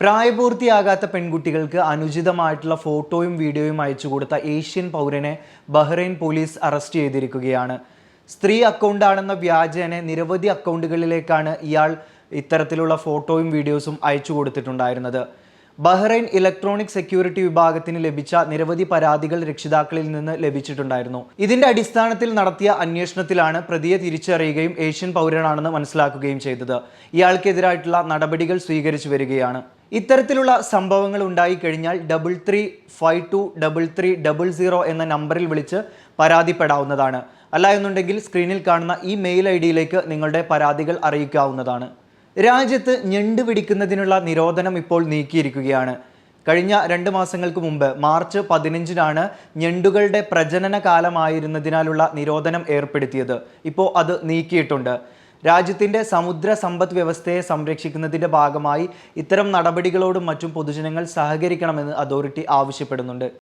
പ്രായപൂർത്തിയാകാത്ത പെൺകുട്ടികൾക്ക് അനുചിതമായിട്ടുള്ള ഫോട്ടോയും വീഡിയോയും അയച്ചു കൊടുത്ത ഏഷ്യൻ പൗരനെ ബഹ്റൈൻ പോലീസ് അറസ്റ്റ് ചെയ്തിരിക്കുകയാണ്. സ്ത്രീ അക്കൗണ്ടാണെന്ന വ്യാജേന നിരവധി അക്കൗണ്ടുകളിലേക്കാണ് ഇയാൾ ഇത്തരത്തിലുള്ള ഫോട്ടോയും വീഡിയോസും അയച്ചു കൊടുത്തിട്ടുണ്ടായിരുന്നത്. ബഹ്റൈൻ ഇലക്ട്രോണിക് സെക്യൂരിറ്റി വിഭാഗത്തിന് ലഭിച്ച നിരവധി പരാതികൾ രക്ഷിതാക്കളിൽ നിന്ന് ലഭിച്ചിട്ടുണ്ടായിരുന്നു. ഇതിന്റെ അടിസ്ഥാനത്തിൽ നടത്തിയ അന്വേഷണത്തിലാണ് പ്രതിയെ തിരിച്ചറിയുകയും ഏഷ്യൻ പൗരനാണെന്ന് മനസ്സിലാക്കുകയും ചെയ്തത്. ഇയാൾക്കെതിരായിട്ടുള്ള നടപടികൾ സ്വീകരിച്ചു വരികയാണ്. ഇത്തരത്തിലുള്ള സംഭവങ്ങൾ ഉണ്ടായിക്കഴിഞ്ഞാൽ double three five two double three double zero എന്ന നമ്പറിൽ വിളിച്ച് പരാതിപ്പെടാവുന്നതാണ്. അല്ല എന്നുണ്ടെങ്കിൽ സ്ക്രീനിൽ കാണുന്ന ഈ മെയിൽ ഐ ഡിയിലേക്ക് നിങ്ങളുടെ പരാതികൾ അറിയിക്കാവുന്നതാണ്. രാജ്യത്ത് ഞണ്ട് പിടിക്കുന്നതിനുള്ള നിരോധനം ഇപ്പോൾ നീക്കിയിരിക്കുകയാണ്. കഴിഞ്ഞ രണ്ട് മാസങ്ങൾക്ക് മുമ്പ് മാർച്ച് പതിനഞ്ചിനാണ് ഞണ്ടുകളുടെ പ്രജനന കാലമായിരുന്നതിനാലുള്ള നിരോധനം ഏർപ്പെടുത്തിയത്. ഇപ്പോൾ അത് നീക്കിയിട്ടുണ്ട്. രാജ്യത്തിന്റെ സമുദ്ര സമ്പദ് വ്യവസ്ഥയെ സംരക്ഷിക്കുന്നതിന്റെ ഭാഗമായി ഇത്തരം നടപടികളോടും മറ്റും പൊതുജനങ്ങൾ സഹകരിക്കണമെന്ന് അതോറിറ്റി ആവശ്യപ്പെടുന്നുണ്ട്.